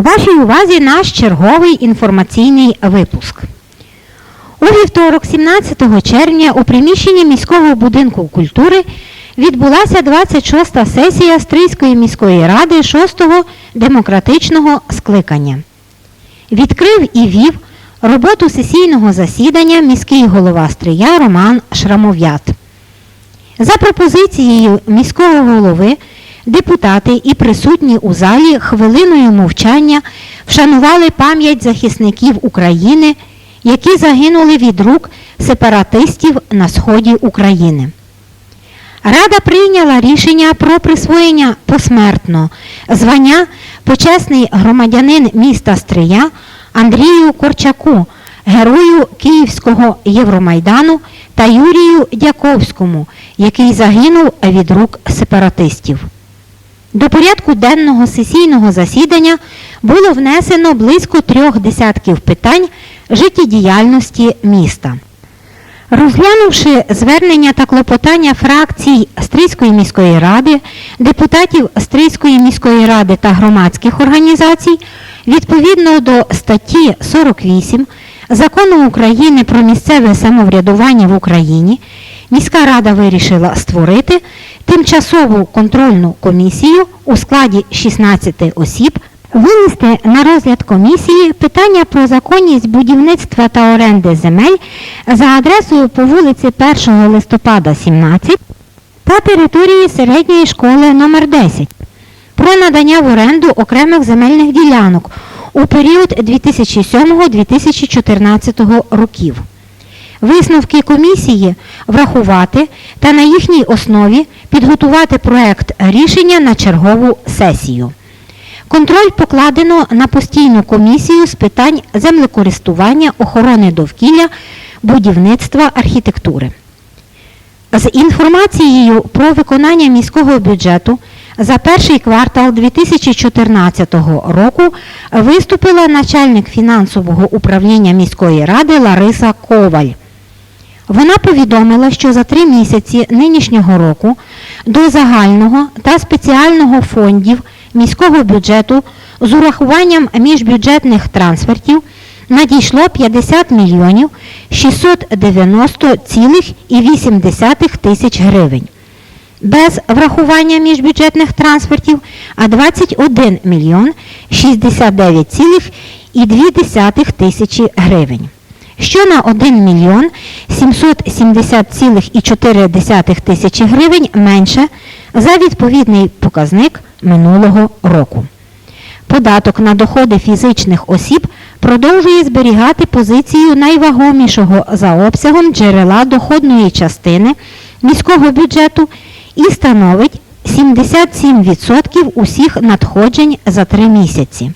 Вашій увазі наш черговий інформаційний випуск. У вівторок, 17 червня, у приміщенні міського будинку культури відбулася 26-та сесія Стрийської міської ради 6-го демократичного скликання. Відкрив і вів роботу сесійного засідання міський голова Стрия Роман Шрамов'ят. За пропозицією міського голови, депутати і присутні у залі хвилиною мовчання вшанували пам'ять захисників України, які загинули від рук сепаратистів на сході України. Рада прийняла рішення про присвоєння посмертно звання почесний громадянин міста Стрия Андрію Корчаку, герою Київського Євромайдану та Юрію Дяковському, який загинув від рук сепаратистів. До порядку денного сесійного засідання було внесено близько трьох десятків питань життєдіяльності міста. Розглянувши звернення та клопотання фракцій Стрийської міської ради, депутатів Стрийської міської ради та громадських організацій, відповідно до статті 48 Закону України про місцеве самоврядування в Україні, міська рада вирішила створити тимчасову контрольну комісію у складі 16 осіб Винести на розгляд комісії питання про законність будівництва та оренди земель за адресою по вулиці 1 листопада 17 та території середньої школи номер 10 про надання в оренду окремих земельних ділянок у період 2007-2014 років. Висновки комісії врахувати та на їхній основі підготувати проект рішення на чергову сесію. Контроль покладено на постійну комісію з питань землекористування, охорони довкілля, будівництва, архітектури. З інформацією про виконання міського бюджету за перший квартал 2014 року виступила начальник фінансового управління міської ради Лариса Коваль. Вона повідомила, що за три місяці нинішнього року до загального та спеціального фондів міського бюджету з урахуванням міжбюджетних трансфертів надійшло 50 мільйонів 690,8 тисяч гривень. Без врахування міжбюджетних трансфертів, а 21 мільйон 69,2 тисячі гривень що на 1 мільйон 770,4 тисячі гривень менше за відповідний показник минулого року. Податок на доходи фізичних осіб продовжує зберігати позицію найвагомішого за обсягом джерела доходної частини міського бюджету і становить 77% усіх надходжень за три місяці.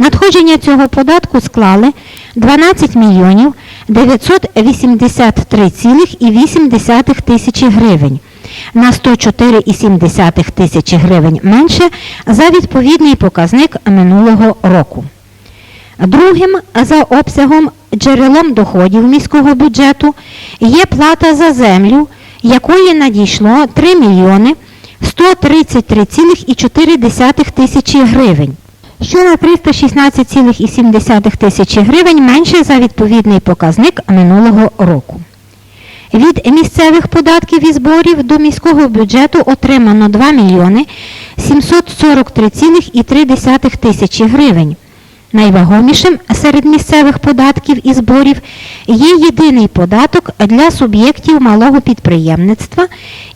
Надходження цього податку склали 12 мільйонів 983,8 тисячі гривень на 104,7 тисячі гривень менше за відповідний показник минулого року. Другим за обсягом джерелом доходів міського бюджету є плата за землю, якої надійшло 3 мільйони 133,4 тисячі гривень що на 316,7 тисячі гривень менше за відповідний показник минулого року. Від місцевих податків і зборів до міського бюджету отримано 2 мільйони 743,3 тисячі гривень. Найвагомішим серед місцевих податків і зборів є єдиний податок для суб'єктів малого підприємництва,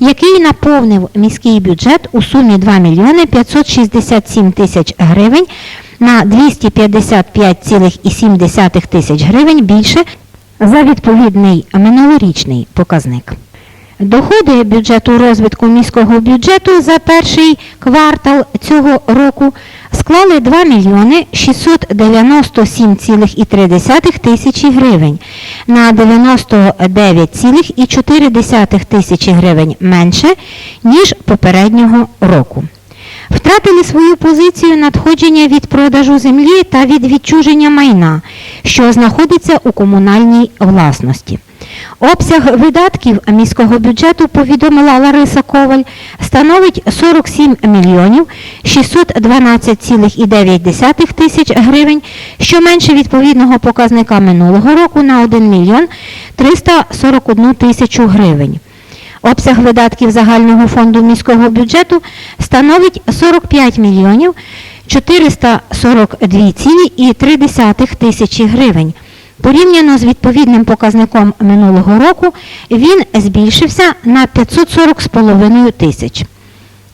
який наповнив міський бюджет у сумі 2 мільйони 567 тисяч гривень на 255,7 тисяч гривень більше за відповідний минулорічний показник. Доходи бюджету розвитку міського бюджету за перший квартал цього року склали 2 мільйони 697,3 тисячі гривень на 99,4 тисячі гривень менше, ніж попереднього року. Втратили свою позицію надходження від продажу землі та від відчуження майна, що знаходиться у комунальній власності. Обсяг видатків міського бюджету, повідомила Лариса Коваль, становить 47 мільйонів 612,9 тисяч гривень, що менше відповідного показника минулого року на 1 мільйон 341 тисячу гривень. Обсяг видатків загального фонду міського бюджету становить 45 мільйонів 442,3 тисячі гривень. Порівняно з відповідним показником минулого року він збільшився на 540,5 тисяч.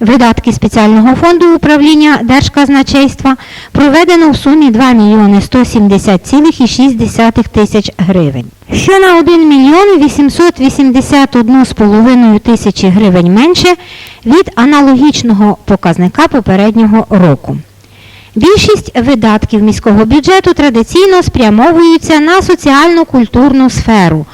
Видатки спеціального фонду управління Держказначейства проведено в сумі 2 мільйони 170,6 тисяч гривень, що на 1 мільйон 881,5 тисячі гривень менше від аналогічного показника попереднього року. Більшість видатків міського бюджету традиційно спрямовуються на соціальну культурну сферу.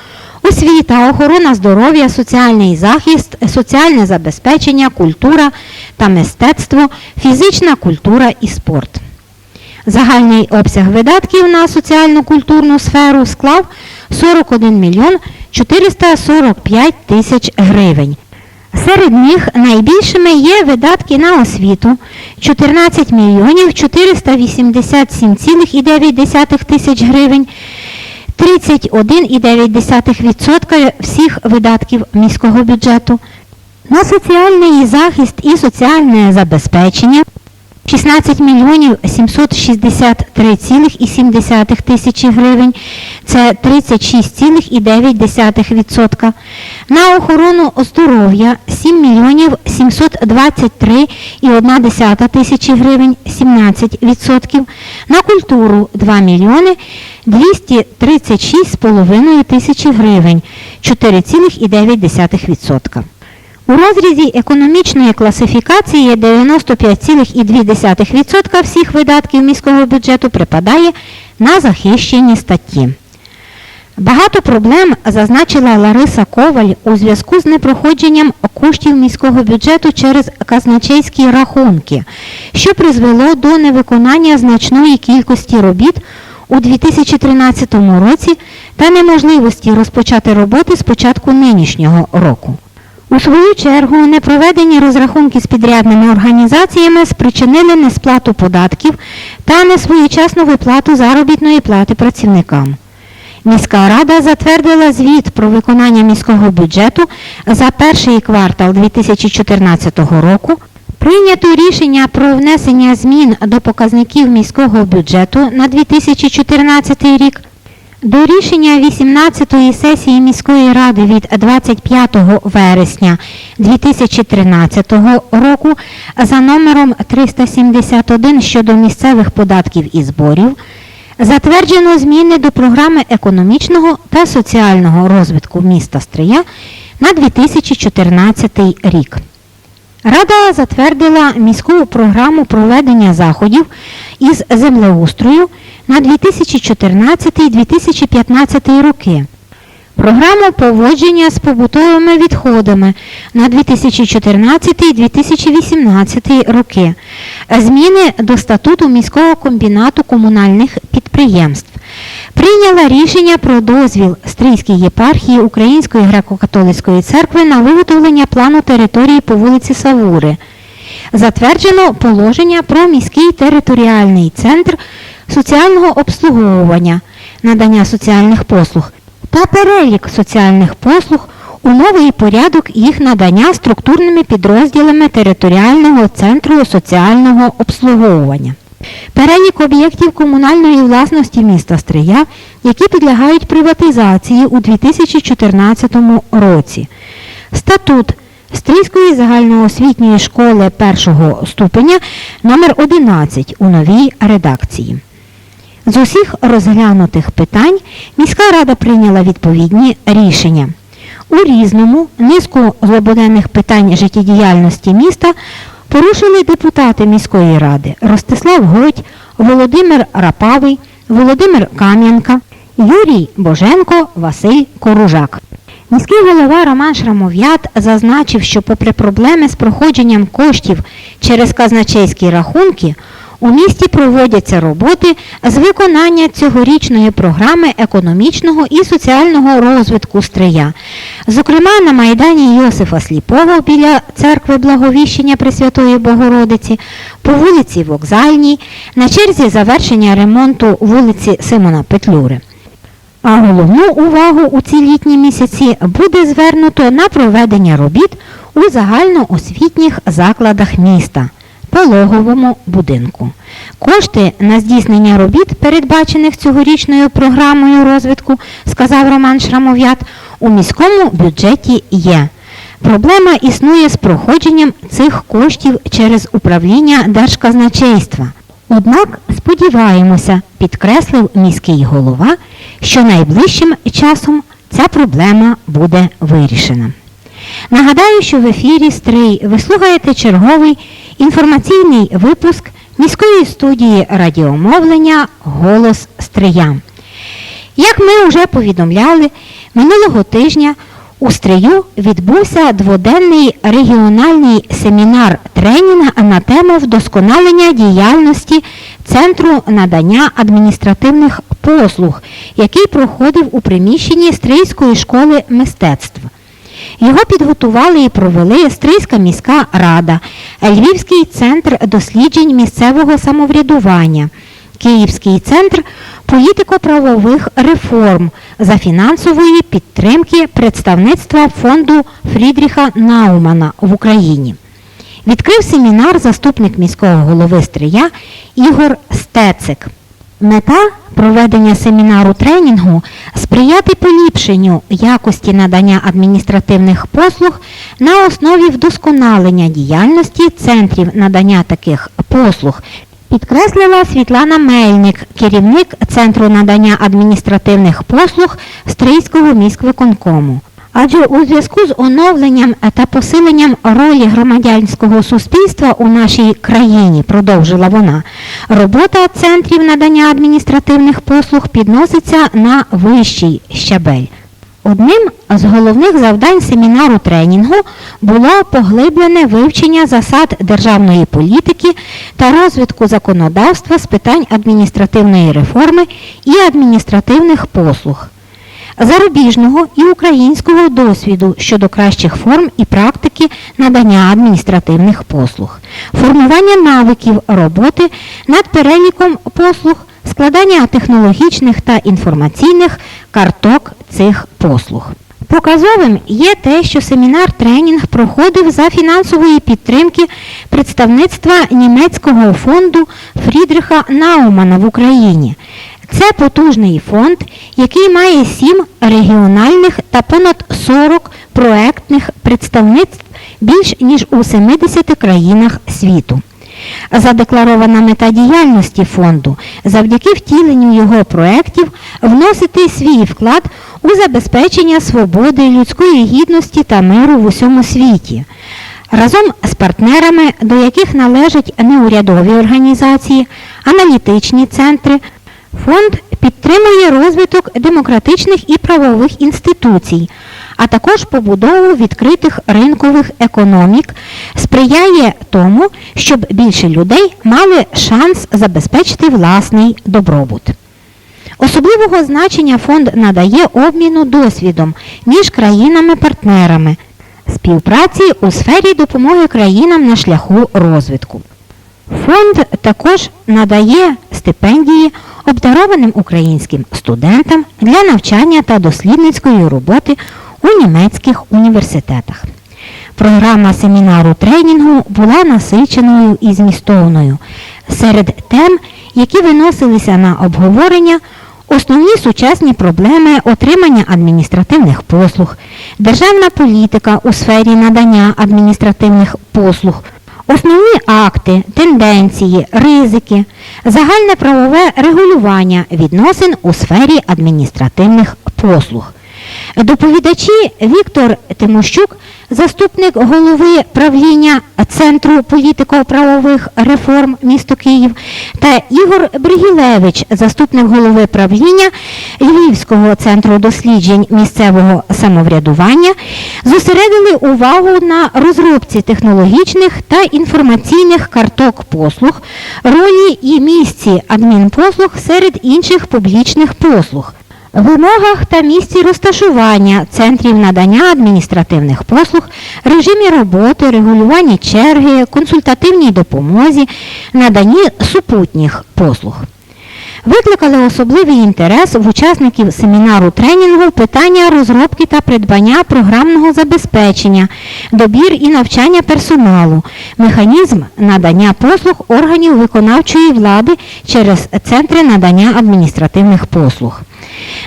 Освіта, охорона здоров'я, соціальний захист, соціальне забезпечення, культура та мистецтво, фізична культура і спорт. Загальний обсяг видатків на соціальну культурну сферу склав 41 мільйон 445 тисяч гривень. Серед них найбільшими є видатки на освіту 14 мільйонів 487,9 тисяч гривень, 31,9% всіх видатків міського бюджету. На соціальний захист і соціальне забезпечення 16 мільйонів 763,7 тисячі гривень, це 36,9%. На охорону здоров'я 7 мільйонів 723,1 тисячі гривень, 17%. На культуру 2 мільйони 236,5 тисячі гривень, 4,9%. У розрізі економічної класифікації 95,2% всіх видатків міського бюджету припадає на захищені статті. Багато проблем зазначила Лариса Коваль у зв'язку з непроходженням коштів міського бюджету через казначейські рахунки, що призвело до невиконання значної кількості робіт у 2013 році та неможливості розпочати роботи з початку нинішнього року. У свою чергу, непроведені розрахунки з підрядними організаціями спричинили несплату податків та несвоєчасну виплату заробітної плати працівникам. Міська рада затвердила звіт про виконання міського бюджету за перший квартал 2014 року. Прийнято рішення про внесення змін до показників міського бюджету на 2014 рік. До рішення 18-ї сесії міської ради від 25 вересня 2013 року за номером 371 щодо місцевих податків і зборів затверджено зміни до програми економічного та соціального розвитку міста Стрия на 2014 рік. Рада затвердила міську програму проведення заходів із землеустрою на 2014-2015 роки. Програму поводження з побутовими відходами на 2014-2018 роки. Зміни до статуту міського комбінату комунальних підприємств. Прийняла рішення про дозвіл Стрийській єпархії Української греко-католицької церкви на виготовлення плану території по вулиці Савури. Затверджено положення про міський територіальний центр соціального обслуговування, надання соціальних послуг та перелік соціальних послуг, умови і порядок їх надання структурними підрозділами територіального центру соціального обслуговування. Перелік об'єктів комунальної власності міста Стрия, які підлягають приватизації у 2014 році. Статут Стрийської загальноосвітньої школи першого ступеня номер 11 у новій редакції. З усіх розглянутих питань міська рада прийняла відповідні рішення. У різному низку злободенних питань життєдіяльності міста порушили депутати міської ради Ростислав Годь, Володимир Рапавий, Володимир Кам'янка, Юрій Боженко, Василь Коружак. Міський голова Роман Шрамов'ят зазначив, що попри проблеми з проходженням коштів через казначейські рахунки, у місті проводяться роботи з виконання цьогорічної програми економічного і соціального розвитку Стрия. Зокрема, на Майдані Йосифа Сліпого біля церкви Благовіщення Пресвятої Богородиці, по вулиці Вокзальній, на черзі завершення ремонту вулиці Симона Петлюри. А головну увагу у ці літні місяці буде звернуто на проведення робіт у загальноосвітніх закладах міста, пологовому будинку. Кошти на здійснення робіт, передбачених цьогорічною програмою розвитку, сказав Роман Шрамов'ят, у міському бюджеті є. Проблема існує з проходженням цих коштів через управління Держказначейства. Однак сподіваємося, підкреслив міський голова, що найближчим часом ця проблема буде вирішена. Нагадаю, що в ефірі Стрий ви слухаєте черговий інформаційний випуск міської студії радіомовлення Голос Стрия. Як ми вже повідомляли, минулого тижня у Стрию відбувся дводенний регіональний семінар тренінг на тему вдосконалення діяльності Центру надання адміністративних послуг, який проходив у приміщенні Стрийської школи мистецтв. Його підготували і провели Стрийська міська рада, Львівський центр досліджень місцевого самоврядування, Київський центр політико-правових реформ за фінансової підтримки представництва фонду Фрідріха Наумана в Україні. Відкрив семінар заступник міського голови Стрия Ігор Стецик. Мета проведення семінару тренінгу сприяти поліпшенню якості надання адміністративних послуг на основі вдосконалення діяльності центрів надання таких послуг. Підкреслила Світлана Мельник, керівник Центру надання адміністративних послуг Стрийського міськвиконкому. Адже у зв'язку з оновленням та посиленням ролі громадянського суспільства у нашій країні, продовжила вона, робота центрів надання адміністративних послуг підноситься на вищий щабель. Одним з головних завдань семінару тренінгу було поглиблене вивчення засад державної політики та розвитку законодавства з питань адміністративної реформи і адміністративних послуг зарубіжного і українського досвіду щодо кращих форм і практики надання адміністративних послуг, формування навиків роботи над переліком послуг, складання технологічних та інформаційних карток цих послуг. Показовим є те, що семінар-тренінг проходив за фінансової підтримки представництва німецького фонду Фрідриха Наумана в Україні. Це потужний фонд, який має сім регіональних та понад 40 проектних представництв більш ніж у 70 країнах світу. Задекларована мета діяльності фонду завдяки втіленню його проєктів вносити свій вклад у забезпечення свободи, людської гідності та миру в усьому світі. Разом з партнерами, до яких належать неурядові організації, аналітичні центри, Фонд підтримує розвиток демократичних і правових інституцій, а також побудову відкритих ринкових економік, сприяє тому, щоб більше людей мали шанс забезпечити власний добробут. Особливого значення фонд надає обміну досвідом між країнами-партнерами, співпраці у сфері допомоги країнам на шляху розвитку. Фонд також надає стипендії обдарованим українським студентам для навчання та дослідницької роботи у німецьких університетах. Програма семінару тренінгу була насиченою і змістовною. Серед тем, які виносилися на обговорення, основні сучасні проблеми отримання адміністративних послуг, державна політика у сфері надання адміністративних послуг. Основні акти, тенденції, ризики, загальне правове регулювання відносин у сфері адміністративних послуг. Доповідачі Віктор Тимощук, заступник голови правління Центру політико-правових реформ місто Київ, та Ігор Бригілевич, заступник голови правління Львівського центру досліджень місцевого самоврядування, зосередили увагу на розробці технологічних та інформаційних карток послуг, ролі і місці адмінпослуг серед інших публічних послуг. Вимогах та місці розташування центрів надання адміністративних послуг, режимі роботи, регулюванні черги, консультативній допомозі, наданні супутніх послуг. Викликали особливий інтерес в учасників семінару тренінгу питання розробки та придбання програмного забезпечення, добір і навчання персоналу, механізм надання послуг органів виконавчої влади через центри надання адміністративних послуг.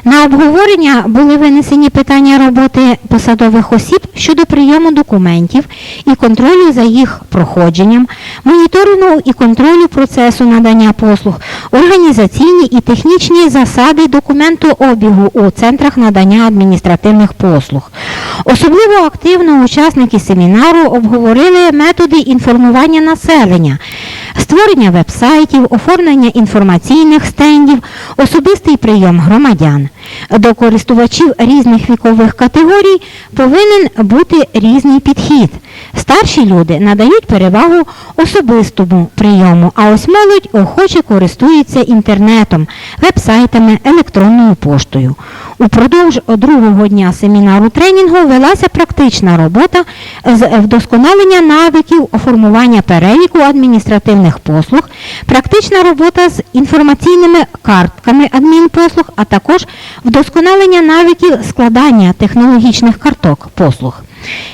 На обговорення були винесені питання роботи посадових осіб щодо прийому документів і контролю за їх проходженням, моніторингу і контролю процесу надання послуг, організаційні і технічні засади документообігу у центрах надання адміністративних послуг. Особливо активно учасники семінару обговорили методи інформування населення, створення вебсайтів, оформлення інформаційних стендів, особистий прийом громадян. До користувачів різних вікових категорій повинен бути різний підхід. Старші люди надають перевагу особистому прийому, а ось молодь охоче користується інтернетом, вебсайтами, електронною поштою. Упродовж другого дня семінару тренінгу велася практична робота з вдосконалення навиків формування переліку адміністративних послуг, практична робота з інформаційними картками адмінпослуг, а також вдосконалення навиків складання технологічних карток послуг.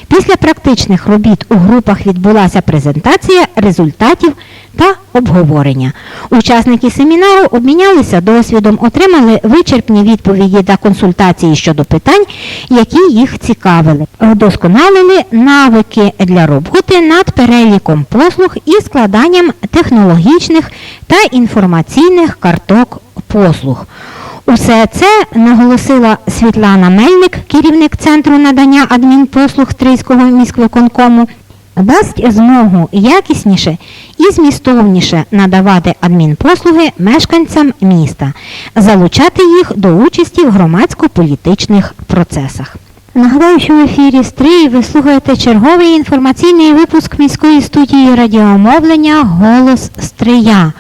Після практичних робіт у групах відбулася презентація результатів та обговорення. Учасники семінару обмінялися досвідом, отримали вичерпні відповіді та консультації щодо питань, які їх цікавили. Вдосконалили навики для роботи над переліком послуг і складанням технологічних та інформаційних карток послуг. Усе це наголосила Світлана Мельник, керівник центру надання адмінпослуг Стрийського міськвиконкому, дасть змогу якісніше і змістовніше надавати адмінпослуги мешканцям міста, залучати їх до участі в громадсько-політичних процесах. Нагадаю, що в ефірі Стрий ви слухаєте черговий інформаційний випуск міської студії радіомовлення Голос Стрия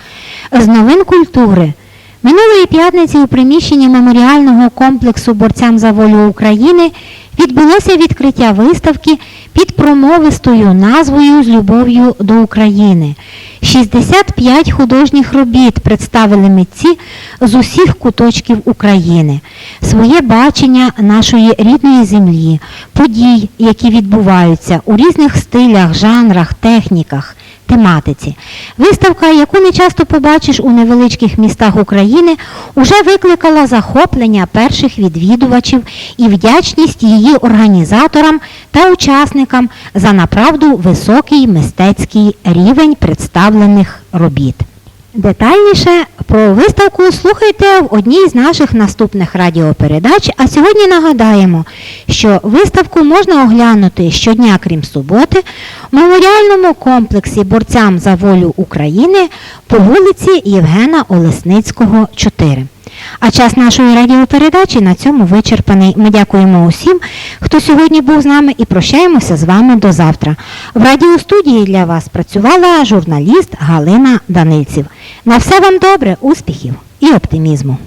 з новин культури. Минулої п'ятниці у приміщенні меморіального комплексу борцям за волю України відбулося відкриття виставки під промовистою назвою З любов'ю до України. 65 художніх робіт представили митці з усіх куточків України, своє бачення нашої рідної землі, подій, які відбуваються у різних стилях, жанрах, техніках тематиці. Виставка, яку не часто побачиш у невеличких містах України, уже викликала захоплення перших відвідувачів і вдячність її організаторам та учасникам за направду високий мистецький рівень представлених робіт. Детальніше про виставку слухайте в одній з наших наступних радіопередач. А сьогодні нагадаємо, що виставку можна оглянути щодня, крім суботи, в меморіальному комплексі борцям за волю України по вулиці Євгена Олесницького, 4. А час нашої радіопередачі на цьому вичерпаний. Ми дякуємо усім, хто сьогодні був з нами і прощаємося з вами до завтра. В радіостудії для вас працювала журналіст Галина Данильців. На все вам добре, успіхів і оптимізму!